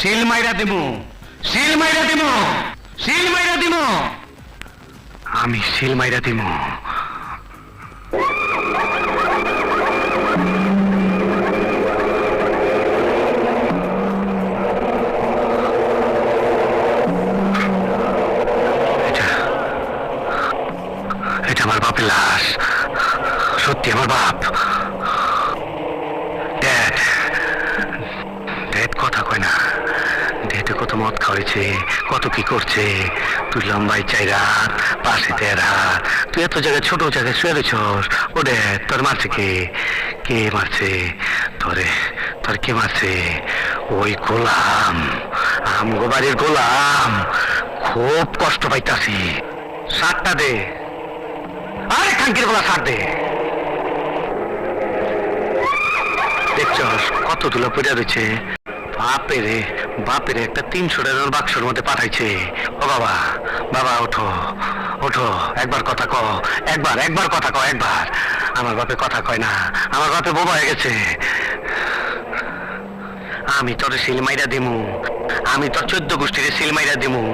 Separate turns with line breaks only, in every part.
শিল মাইরা দিমু। শিল মাইরা দিমু। শিল মাইরা দিমু। আমি শিল মাইরা এটা আমার বাপের লাশ। সত্যি আমার বাপ। কত মদ খাওয়াইছে, কত কি করছে, তুই লম্বাই চাই রাত পাশে রাত তুই এত জায়গায় ছোট জায়গায় শুয়ে রয়েছস ও ড্যাড তোর মারছে কে? কে মারছে? তোরে তোর কে মারছে? ওই গোলাম, আমগো বাড়ির গোলাম, খুব কষ্ট পাইতাছি। সাতটা দে। আরে খাঙ্কির গোলা সার দে। দেখছস কত তুলা পড়ে রয়েছে বাপেরে বাপেরে একটা তিনশো টাকার বাক্সর মধ্যে পাঠাইছে। ও বাবা বাবা, ওঠো ওঠো, একবার কথা ক একবার একবার কথা ক একবার। আমার বাপে কথা কয় না, আমার বাপে বোবা হয়ে গেছে। আমি তোর সিলমাইরা দিমু, আমি তোর চোদ্দ গোষ্ঠীর সিলমাইরা দিমু।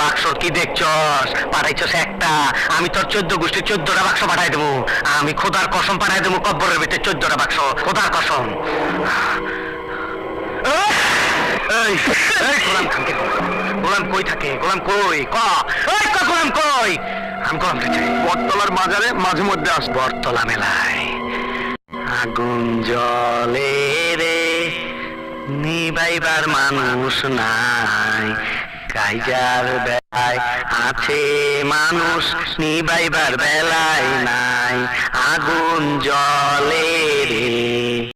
বাক্স কি দেখছস? পাঠাইছস একটা। আমি তোর চোদ্দ গোষ্ঠীর চোদ্দটা বাক্স পাঠাই দেবো আমি খোদার কসম পাঠাই দেবো কব্বরের ভিতরে চোদ্দটা বাক্স। খোদার কসম। গোলাম খানকে। গোলাম কই থাকে? গোলাম কই? ক? এই ক গোলাম কই? আমি গোলাম চাই? বটতলার মাজারে মাঝে মধ্যে আস বটতলা মেলায়। আগুন জলে রে নিবাইবার মানুষ নাই। কাইজার বেলায় আছে মানুষ নিবাইবার বেলায় নাই। আগুন জলে